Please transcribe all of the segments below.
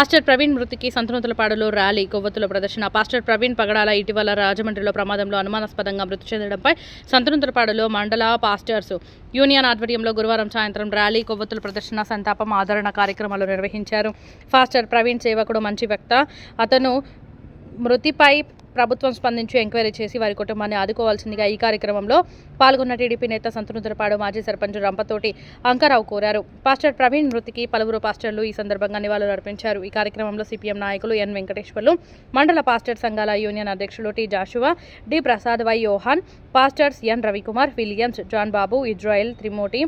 Pastor Praveen మృతికి సంతనూతలపాడులో rally కొవ్వొత్తుల ప్రదర్శన. Pastor Praveen పగడాల ఇటీవల రాజమండ్రిలో ప్రమాదంలో అనుమానాస్పదంగా మృతి చెందడంపై సంతనూతలపాడులో మండల పాస్టర్స్ యూనియన్ ఆధ్వర్యంలో గురువారం సాయంత్రం ర్యాలీ కొవ్వొత్తుల ప్రదర్శన సంతాపం ఆదరణ కార్యక్రమాలు నిర్వహించారు. పాస్టర్ ప్రవీణ్ సేవకుడు మంచి వ్యక్త. అతను మృతిపై ప్రభుత్వం స్పందించి ఎంక్వైరీ చేసి వారి కుటుంబాన్ని ఆదుకోవాల్సిందిగా ఈ కార్యక్రమంలో పాల్గొన్న టీడీపీ నేత సంతనుతులపాడు మాజీ సర్పంచ్ రంపతోటి అంకారావు కోరారు. పాస్టర్ ప్రవీణ్ మృతికి పలువురు పాస్టర్లు ఈ సందర్భంగా నివాళులు అర్పించారు. ఈ కార్యక్రమంలో సిపిఎం నాయకులు ఎన్ వెంకటేశ్వర్లు మండల పాస్టర్ సంఘాల యూనియన్ అధ్యక్షులు T Joshua D Prasad Y Yohan pastors N Ravikumar Williams John Babu Israel Timothy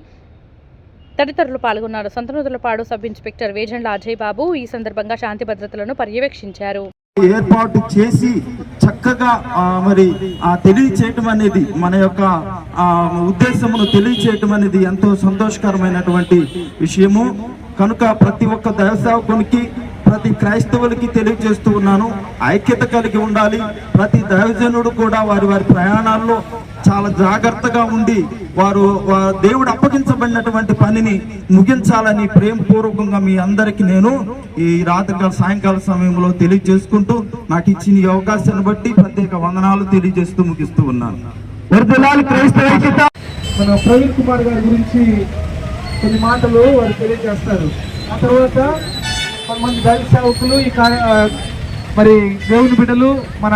తదితరులు పాల్గొన్నారు. సంతనూతులపాడు సబ్ ఇన్స్పెక్టర్ వేజండ్ల అజయ్ బాబు ఈ సందర్భంగా శాంతి భద్రతలను పర్యవేక్షించారు. ఏర్పాటు చేసి చక్కగా మరి ఆ తెలియచేయటం అనేది మన యొక్క ఉద్దేశమును తెలియచేయటం అనేది ఎంతో సంతోషకరమైనటువంటి విషయము. కనుక ప్రతి ఒక్క దైవసేవకునికి ప్రతి క్రైస్తవులకి తెలియజేస్తూ ఉన్నాను. ఐక్యత కలిగి ఉండాలి. ప్రతి దైవజనుడు కూడా వారి వారి ప్రయాణాల్లో చాలా జాగ్రత్తగా ఉండి వారు దేవుడు అప్పగించబడినటువంటి పనిని ముగించాలని ప్రేమపూర్వకంగా మీ అందరికీ నేను ఈ రాత్రికాల సాయంకాల సమయంలో తెలియజేసుకుంటూ నాకు ఇచ్చిన ఈ అవకాశాన్ని బట్టి ప్రత్యేక వందనాలు తెలియజేస్తూ ముగిస్తూ ఉన్నాను. మన ప్రవీణ్ కుమార్ గారి గురించి కొన్ని మాటలు వారు తెలియజేస్తారు ఆ తర్వాత కొంతమంది దళిత సేవకులు ఈ మరి దేవుని బిడ్డలు మన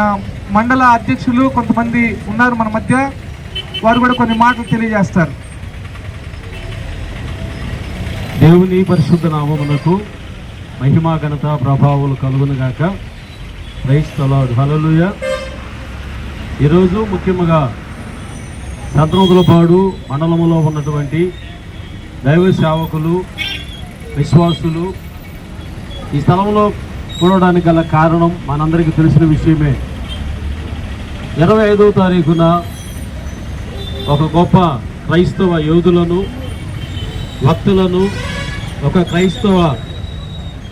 మండల అధ్యక్షులు కొంతమంది ఉన్నారు మన మధ్య. వారు కూడా కొన్ని మాటలు తెలియజేస్తారు. దేవుని పరిశుద్ధ నామమునకు మహిమా ఘనత ప్రభావాలు కలుగునుగాక క్రైస్తలాడు హలలుయ ఈరోజు ముఖ్యంగా సంతనోదులపాడు మండలంలో ఉన్నటువంటి దైవ సేవకులు విశ్వాసులు ఈ స్థలంలో కూడడానికి గల కారణం మనందరికీ తెలిసిన విషయమే. ఇరవై ఐదవ తారీఖున ఒక గొప్ప క్రైస్తవ యోధులను భక్తులను ఒక క్రైస్తవ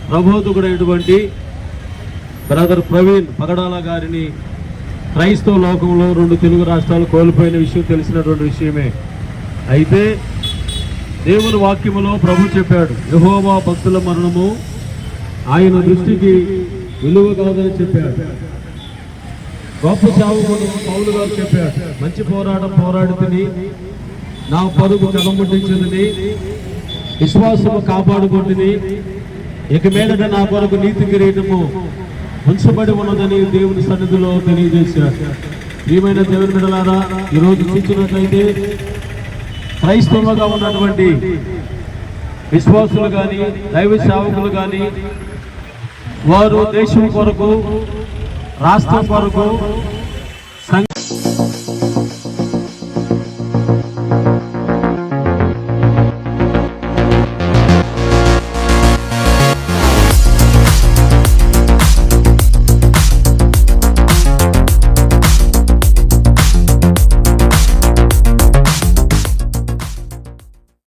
ప్రబోధకుడైనటువంటి బ్రదర్ ప్రవీణ్ పగడాల గారిని క్రైస్తవ లోకంలో రెండు తెలుగు రాష్ట్రాలు కోల్పోయిన విషయం తెలిసినటువంటి విషయమే. అయితే దేవుని వాక్యములో ప్రభు చెప్పాడు యహోవా భక్తుల మరణము ఆయన దృష్టికి విలువ కాదని చెప్పాడు. గొప్ప సేవకుడు పౌలు గారు చెప్పాడు మంచి పోరాటం పోరాడుతుంది నా పరుగు కలముట్టించిందని విశ్వాసము కాపాడుకుంటుంది ఇక మీదట నా కొరకు నీతి కిరీటము ఉంచబడి ఉన్నదని దేవుని సన్నిధిలో తెలియజేశారు. ప్రియమైన దేవుని బిడ్డలారా ఈరోజు చూసినట్లయితే క్రైస్తవులుగా ఉన్నటువంటి విశ్వాసులు కానీ దైవ సేవకులు కానీ వారు దేశం కొరకు రాష్ట్రం కొరకు సంఘ